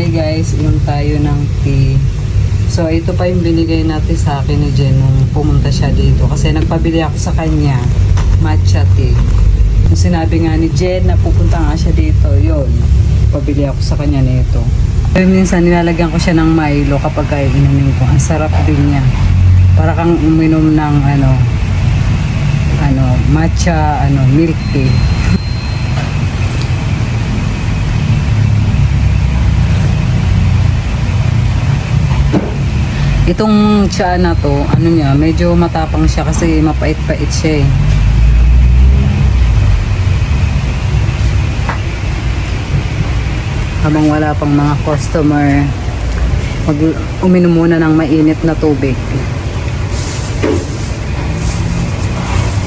Hi guys, inom tayo ng tea. So ito pa yung binigay natin sa akin ni Jen nung pumunta siya dito. Kasi nagpabili ako sa kanya, matcha tea. Yung sinabi nga ni Jen na pupunta nga siya dito, yun. Pabili ako sa kanya nito. Pero minsan nilalagyan ko siya ng Milo kapag kaya inumin ko. Ang sarap din niya. Para kang uminom ng ano, ano, matcha, ano, milk tea. Itong tsa na to, ano niya, medyo matapang siya kasi mapait-pait siya eh. Habang wala pang mga customer, mag uminom muna ng mainit na tubig.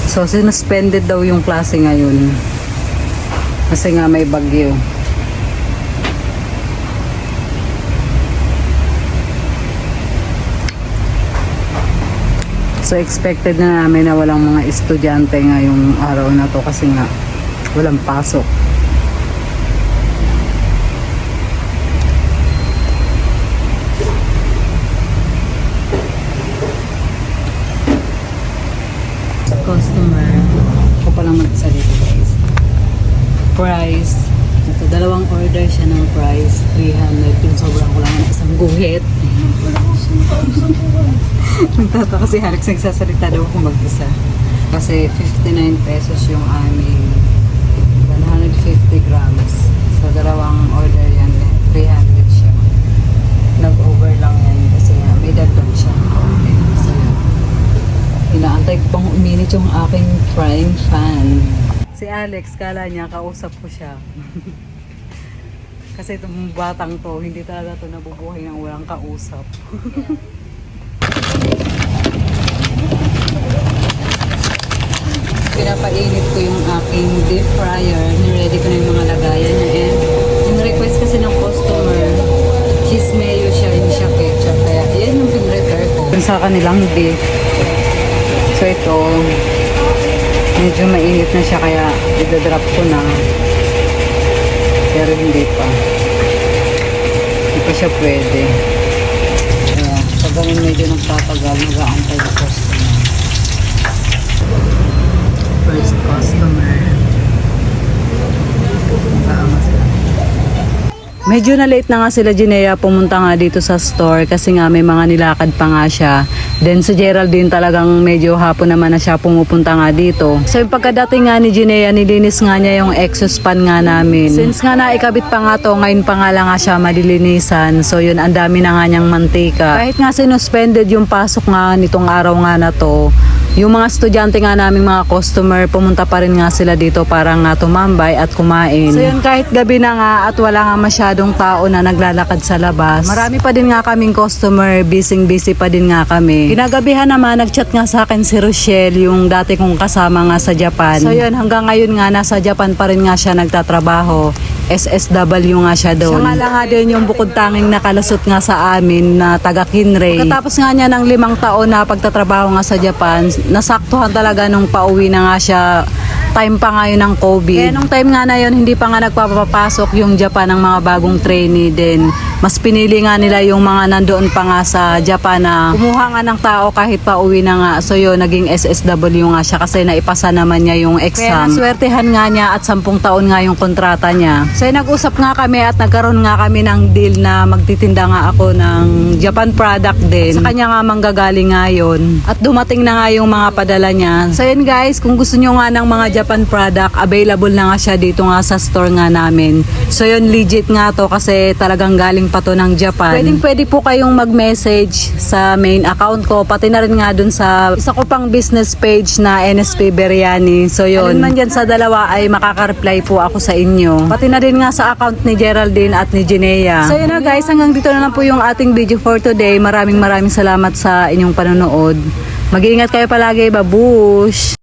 So, sinuspended daw yung klase ngayon. Kasi nga may bagyo. So expected na namin na walang mga estudyante ngayong araw na to kasi nga walang pasok. Customer. Ako pa lang magsalita guys. Price. Ito, dalawang order siya ng price. 300. Yung sobrang ko lang ng isang guhit. Nagtataka si Alex nagsasalita daw kung mag-isa. Kasi 59 pesos yung aming 150 grams. So dalawang order yan. eh, 300 siya. Nag-over lang yan kasi nga may dagdag siya. Okay. So. Inaantay ko pang uminit yung aking frying fan. Si Alex, kala niya kausap ko siya. Kasi itong batang to, hindi talaga to nabubuhay ng walang kausap. Pinapainit ko yung aking deep fryer. Niready ko na yung mga lagayan niya. And yung request kasi ng customer, cheese mayo siya, hindi siya ketchup. Kaya yan yung pin-repair ko. Sa kanilang beef. So ito, medyo mainit na siya kaya i-drop ko na. Pero hindi pa. Hindi pa siya pwede. Kaya pag ganun medyo nagtatagal, mag-aantay yung customer. First customer. Tama sila. Medyo na late na nga sila Ginea pumunta nga dito sa store kasi nga may mga nilakad pa nga siya. Then si Geraldine talagang medyo hapon naman na siya pumupunta nga dito. So yung pagkadating nga ni Ginea, nilinis nga niya yung exhaust fan nga namin. Since nga naikabit pa nga to, ngayon pa nga lang nga siya malilinisan. So yun, ang dami na nga niyang mantika. Kahit nga sinuspended yung pasok nga nitong araw nga na to, yung mga estudyante nga naming mga customer, pumunta pa rin nga sila dito para nga tumambay at kumain. So yun, kahit gabi na nga at wala nga masyadong tao na naglalakad sa labas. Marami pa din nga kaming customer, busy-busy pa din nga kami. Kinagabihan naman, nagchat nga sa akin si Rochelle, yung dati kong kasama nga sa Japan. So yun, hanggang ngayon nga, nasa Japan pa rin nga siya nagtatrabaho. SSW nga siya doon. Siya nga lang nga din yung bukod tanging nakalusot nga sa amin na taga Kinray. Pagkatapos nga niya ng limang taon na pagtatrabaho nga sa Japan, nasaktuhan talaga nung pauwi na nga siya time pa nga yun ng COVID. Kaya nung time nga na yun, hindi pa nga nagpapapasok yung Japan ng mga bagong trainee din. Mas pinili nga nila yung mga nandoon pa nga sa Japan na kumuha nga ng tao kahit pa uwi na nga. So yun, naging SSW nga siya kasi naipasa naman niya yung exam. Kaya naswertehan nga niya at sampung taon nga yung kontrata niya. So yun, nag-usap nga kami at nagkaroon nga kami ng deal na magtitinda nga ako ng Japan product din. Sa kanya nga manggagaling nga yun. At dumating na nga yung mga padala niya. So yun guys, kung gusto nyo nga ng mga Japan product, available na nga siya dito nga sa store nga namin. So yun, legit nga to kasi talagang galing pa to ng Japan. Pwedeng pwede po kayong mag-message sa main account ko, pati na rin nga dun sa isa ko pang business page na NSP Biryani. So yun, man dyan sa dalawa ay makaka-reply po ako sa inyo. Pati na din nga sa account ni Geraldine at ni Ginea. So yun na guys, hanggang dito na lang po yung ating video for today. Maraming maraming salamat sa inyong panonood. Mag-iingat kayo palagi, babush!